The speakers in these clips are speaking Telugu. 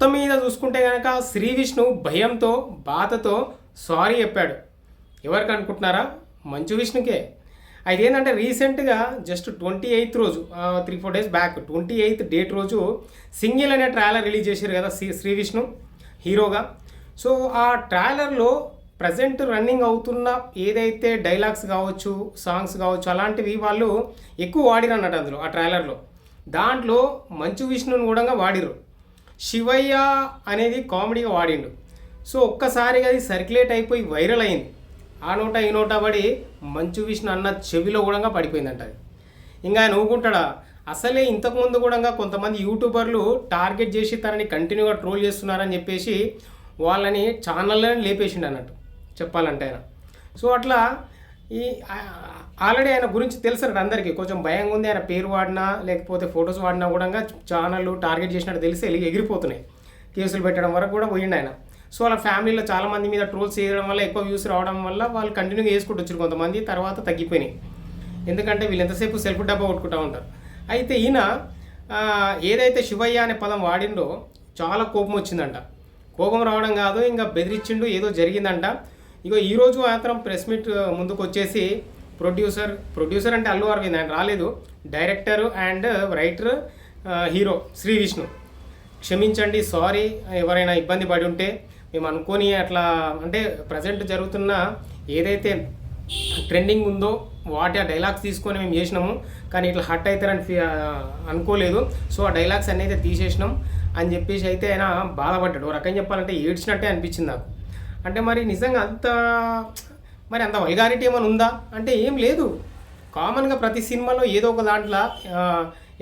మొత్తం మీద చూసుకుంటే కనుక శ్రీ విష్ణు భయంతో బాధతో సారీ చెప్పాడు. ఎవరికి అనుకుంటున్నారా? మంచు విష్ణుకే. అయితే ఏంటంటే రీసెంట్గా జస్ట్ ట్వంటీ ఎయిత్ రోజు three four days back twenty eighth date రోజు సింగిల్ అనే ట్రైలర్ రిలీజ్ చేశారు కదా శ్రీ శ్రీ విష్ణు హీరోగా. సో ఆ ట్రైలర్లో ప్రజెంట్ రన్నింగ్ అవుతున్న ఏదైతే డైలాగ్స్ కావచ్చు సాంగ్స్ కావచ్చు అలాంటివి వాళ్ళు ఎక్కువ వాడిరు అన్నట్టు అందులో ఆ ట్రైలర్లో. దాంట్లో మంచు విష్ణుని కూడా వాడిరు శివయ్య అనేది కామెడీగా వాడిండు. సో ఒక్కసారిగా అది సర్క్యులేట్ అయిపోయి వైరల్ అయింది. ఆ నోట ఈ నోట పడి మంచు విష్ణు అన్న చెవిలో కూడా పడిపోయిందంట అది. ఇంకా ఆయన ఊరుకుంటాడా అసలే ఇంతకుముందు కూడా కొంతమంది యూట్యూబర్లు టార్గెట్ చేసి తనని కంటిన్యూగా ట్రోల్ చేస్తున్నారని చెప్పేసి వాళ్ళని ఛానళ్ళని లేపేసిండు అన్నట్టు చెప్పాలంటే ఆయన. సో అట్లా ఈ ఆల్రెడీ ఆయన గురించి తెలుసు అందరికీ. కొంచెం భయంగా ఉంది ఆయన పేరు వాడినా లేకపోతే ఫొటోస్ వాడినా కూడా ఛానళ్ళు టార్గెట్ చేసినట్టు తెలిసి వెళ్ళి ఎగిరిపోతున్నాయి. కేసులు పెట్టడం వరకు కూడా పోయిండు ఆయన. సో వాళ్ళ ఫ్యామిలీలో చాలా మంది మీద ట్రోల్స్ చేయడం వల్ల ఎక్కువ వ్యూస్ రావడం వల్ల వాళ్ళు కంటిన్యూగా వేసుకుంటూ వచ్చారు కొంతమంది. తర్వాత తగ్గిపోయినాయి. ఎందుకంటే వీళ్ళు ఎంతసేపు సెల్ఫ్ డబ్బా కొట్టుకుంటూ ఉంటారు. అయితే ఈయన ఏదైతే శివయ్య అనే పదం వాడిండో చాలా కోపం వచ్చిందంట. కోపం రావడం కాదు ఇంకా బెదిరించిండు ఏదో జరిగిందంట. ఇగో ఈరోజు మాత్రం ప్రెస్ మీట్ ముందుకు వచ్చేసి ప్రొడ్యూసర్ ప్రొడ్యూసర్ అంటే అల్లు అరవింద్ ఆయన రాలేదు. Director and writer hero Sri Vishnu. క్షమించండి సారీ ఎవరైనా ఇబ్బంది పడి ఉంటే మేము అనుకొని అట్లా అంటే ప్రజెంట్ జరుగుతున్న ఏదైతే ట్రెండింగ్ ఉందో వాటి ఆ డైలాగ్స్ తీసుకొని మేము చేసినాము. కానీ ఇట్లా హట్ అవుతారని అనుకోలేదు. సో ఆ డైలాగ్స్ అనేది తీసేసినాం. అని చెప్పేసి అయితే ఆయన బాధపడ్డాడు. ఒక రకం చెప్పాలంటే ఏడ్చినట్టే అనిపించింది నాకు. అంటే మరి నిజంగా అంత మరి అంత వల్గారిటీ ఏమైనా ఉందా? అంటే ఏం లేదు. కామన్గా ప్రతి సినిమాలో ఏదో ఒక దాంట్లో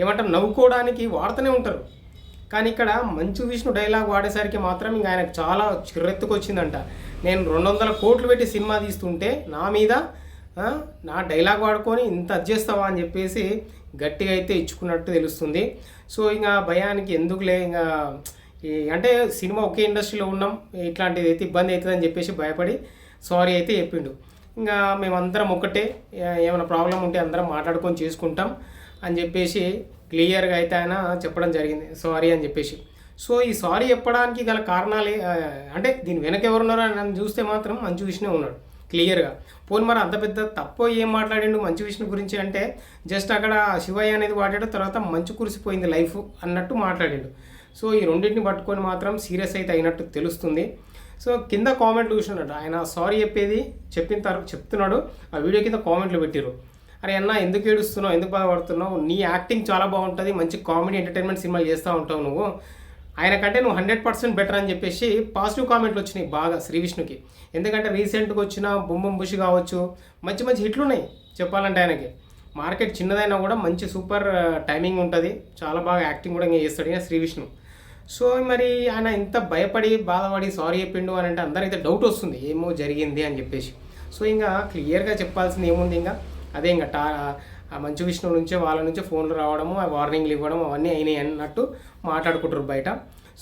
ఏమంటారు నవ్వుకోవడానికి వాడుతూనే ఉంటారు. కానీ ఇక్కడ మంచు విష్ణు డైలాగ్ వాడేసరికి మాత్రం ఇంకా ఆయనకు చాలా చిర్రెత్తుకొచ్చిందంట. నేను రెండు వందల కోట్లు పెట్టి సినిమా తీస్తుంటే నా మీద నా డైలాగ్ వాడుకొని ఇంత అది అని చెప్పేసి గట్టిగా అయితే ఇచ్చుకున్నట్టు తెలుస్తుంది. సో ఇంకా భయానికి ఎందుకులే ఇంకా అంటే సినిమా ఒకే ఇండస్ట్రీలో ఉన్నాం ఇట్లాంటిది అయితే ఇబ్బంది అవుతుందని చెప్పేసి భయపడి సారీ అయితే చెప్పిండు. ఇంకా మేమందరం ఒకటే ఏమైనా ప్రాబ్లం ఉంటే అందరం మాట్లాడుకొని చేసుకుంటాం అని చెప్పేసి క్లియర్గా అయితే ఆయన చెప్పడం జరిగింది సారీ అని చెప్పేసి. సో ఈ సారీ చెప్పడానికి గల కారణాలే అంటే దీని వెనక ఎవరున్నారో అని నన్ను చూస్తే మాత్రం మంచి విషయమే ఉన్నాడు. క్లియర్గా. పోనీ మరి అంత పెద్ద తప్పు ఏం మాట్లాడిండు మంచు విష్ణు గురించి అంటే జస్ట్ అక్కడ శివయ్య అనేది వాడాడు తర్వాత మంచు కురిసిపోయింది లైఫ్ అన్నట్టు మాట్లాడిండు. సో ఈ రెండింటిని పట్టుకొని మాత్రం సీరియస్ అయితే అయినట్టు తెలుస్తుంది. సో కింద కామెంట్లు చూసినట్టు ఆయన సారీ చెప్పేది చెప్పిన తర్వాత చెప్తున్నాడు ఆ వీడియో కింద కామెంట్లు పెట్టిరు అరే అన్న ఎందుకు ఏడుస్తున్నావు ఎందుకు బాధపడుతున్నావు? నీ యాక్టింగ్ చాలా బాగుంటుంది మంచి కామెడీ ఎంటర్టైన్మెంట్ సినిమాలు చేస్తూ ఉంటావు నువ్వు. ఆయన కంటే నువ్వు హండ్రెడ్ పర్సెంట్ బెటర్ అని చెప్పేసి పాజిటివ్ కామెంట్లు వచ్చినాయి బాగా శ్రీ విష్ణుకి. ఎందుకంటే రీసెంట్గా వచ్చిన బొమ్మం బుషి కావచ్చు మంచి మంచి హిట్లు ఉన్నాయి చెప్పాలంటే ఆయనకి. మార్కెట్ చిన్నదైనా కూడా మంచి సూపర్ టైమింగ్ ఉంటుంది. చాలా బాగా యాక్టింగ్ కూడా ఇంకా చేస్తాడు ఈయన శ్రీ విష్ణు. సో మరి ఆయన ఇంత భయపడి బాధపడి సారీ చెప్పిండు అని అంటే అందరికైతే డౌట్ వస్తుంది. ఏమో జరిగింది అని చెప్పేసి. సో ఇంకా క్లియర్గా చెప్పాల్సింది ఏముంది ఇంకా? అదే ఇంకా టా ఆ మంచు విష్ణు నుంచే వాళ్ళ నుంచే ఫోన్లు రావడము ఆ వార్నింగ్లు ఇవ్వడం అవన్నీ అయినాయి అన్నట్టు మాట్లాడుకుంటారు బయట.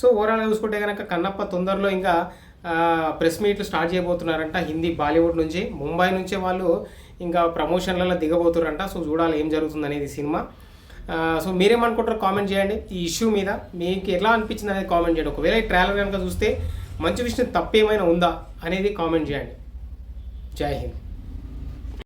సో ఓవరాల్ చూసుకుంటే కనుక కన్నప్ప తొందరలో ఇంకా ప్రెస్ మీట్లు స్టార్ట్ చేయబోతున్నారంట హిందీ బాలీవుడ్ నుంచి. ముంబై నుంచే వాళ్ళు ఇంకా ప్రమోషన్లలో దిగబోతున్నారంట. సో చూడాలి ఏం జరుగుతుంది అనేది సినిమా. సో మీరేమనుకుంటారో కామెంట్ చేయండి. ఈ ఇష్యూ మీద మీకు ఎలా అనిపించింది అనేది కామెంట్ చేయండి. ఒకవేళ ఈ ట్రైలర్ కనుక చూస్తే మంచి విషయం తప్పేమైనా ఉందా అనేది కామెంట్ చేయండి. జై హింద్.